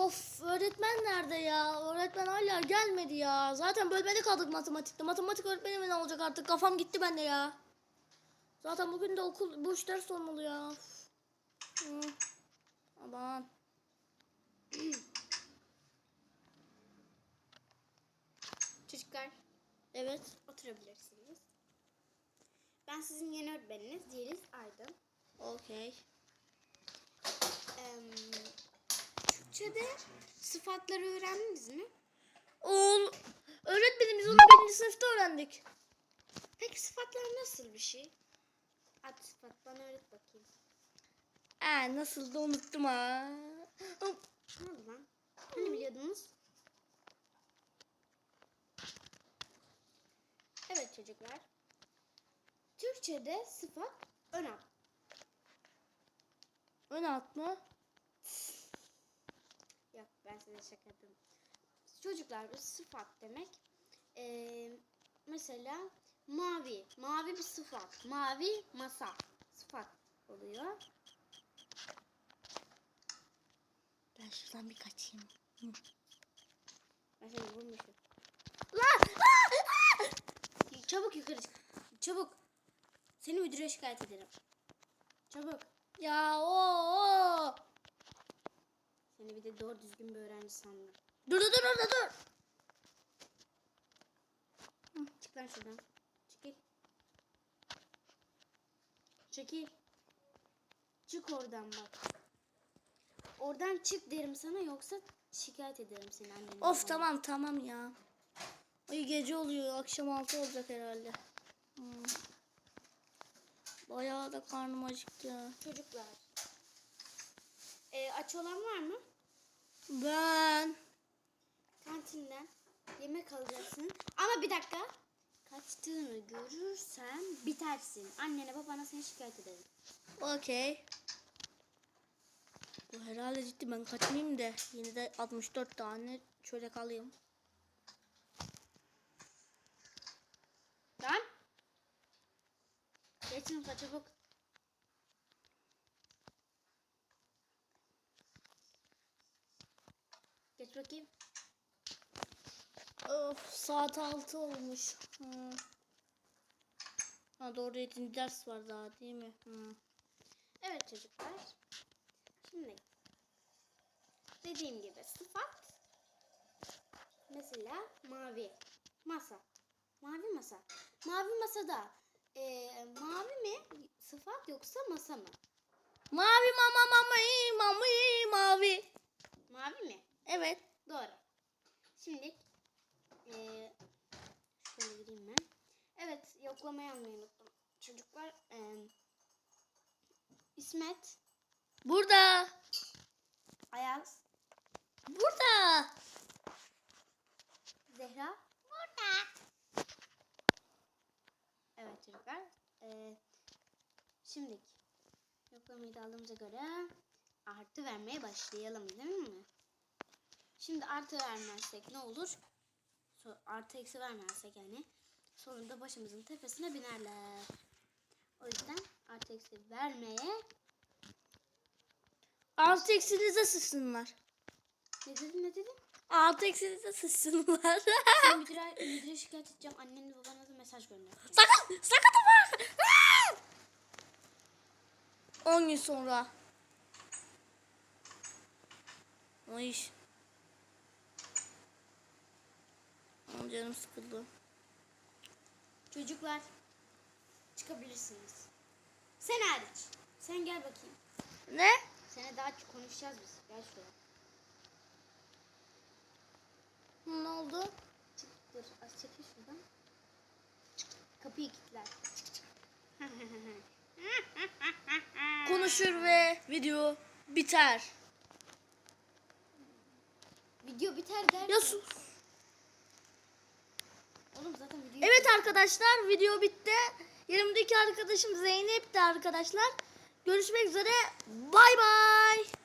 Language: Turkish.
Of öğretmen nerede ya? Öğretmen hala gelmedi ya. Zaten bölmede kaldık matematikte. Matematik öğretmeni mi ne olacak artık? Kafam gitti bende ya. Zaten bugün de okul boş ders olmalı ya. Hı. Aman. Çocuklar Evet. oturabilirsiniz. Ben sizin yeni öğretmeniniz Yeliz Aydın. Okey. Türkçe'de sıfatları öğrendiniz mi? Oğul. Öğretmenimiz onu birinci sınıfta öğrendik. Peki sıfatlar nasıl bir şey? At sıfat bana öğret bakayım. Ee, nasıl da unuttum ha. Ne oldu lan? Hani biliyordunuz? Evet çocuklar. Türkçe'de sıfat ön ad. Ön alt mı? Ben size şaka yapıyorum. Çocuklar sıfat demek. Ee, mesela mavi. Mavi bir sıfat. Mavi masa. Sıfat oluyor. Ben şuradan bir kaçayım. Ben seni vurmuşum. Lan! Çabuk yukarı çık. Çabuk. Seni müdüre şikayet ederim. Çabuk. Ya o o. Seni bir de doğru düzgün bir öğrenci sandım. Dur dur dur dur dur. Çık lan şuradan. Çekil. Çekil. Çık oradan bak. Oradan çık derim sana yoksa şikayet ederim seni annene. Of tamam tamam ya. Ay gece oluyor. Akşam altı olacak herhalde. Hmm. Bayağı da karnım acıktı ya. Çocuklar. Ee, aç olan var mı? Ben. Kantinden yemek alacaksın. Ama bir dakika. Kaçtığını görürsem bitersin. Annene babana seni şikayet ederim. Okey. Bu herhalde ciddi ben kaçmayayım da yine de 64 tane çörek alayım. Lan. Geç sınıfa Geç bakayım. Of saat 6 olmuş. Hmm. Ha doğru 7. ders var daha değil mi? Hmm. Evet çocuklar. Şimdi dediğim gibi sıfat mesela mavi masa. Mavi masa. Mavi masada eee, mavi mi sıfat yoksa masa mı? Mavi mama mama mama iyi, mavi. Mavi mi? Evet. Doğru. Şimdi eee şöyle gireyim ben. Evet yoklamayı almayı unuttum. Çocuklar eee, İsmet, Burada. Ayaz, Burada. Zehra. Burada. Evet çocuklar. Ee, şimdi yoklamayı da aldığımıza göre artı vermeye başlayalım değil mi? Şimdi artı vermezsek ne olur? Artı eksi vermezsek yani sonunda başımızın tepesine binerler. O yüzden artı eksi vermeye Altı eksinize sıçsınlar. ne dedim ne dedim? Altı eksinize sıçsınlar. Sen müdüre, müdüre şikayet edeceğim. Annenle babana da mesaj gönder. sakın, sakın ama. 10 gün sonra. Ay. Canım sıkıldı. Çocuklar çıkabilirsiniz. Sen hariç. Sen gel bakayım. Ne? Sene daha çok konuşacağız biz. Gel şuraya. Ne oldu? Çık dur. Az çekil şuradan. Çık, Kapıyı kilitler. Çık çık. Konuşur ve video biter. Video biter der. Ya sus. Oğlum zaten video Evet arkadaşlar video bitti. Yanımdaki arkadaşım Zeynep de arkadaşlar. Görüşmek üzere. Bay bay.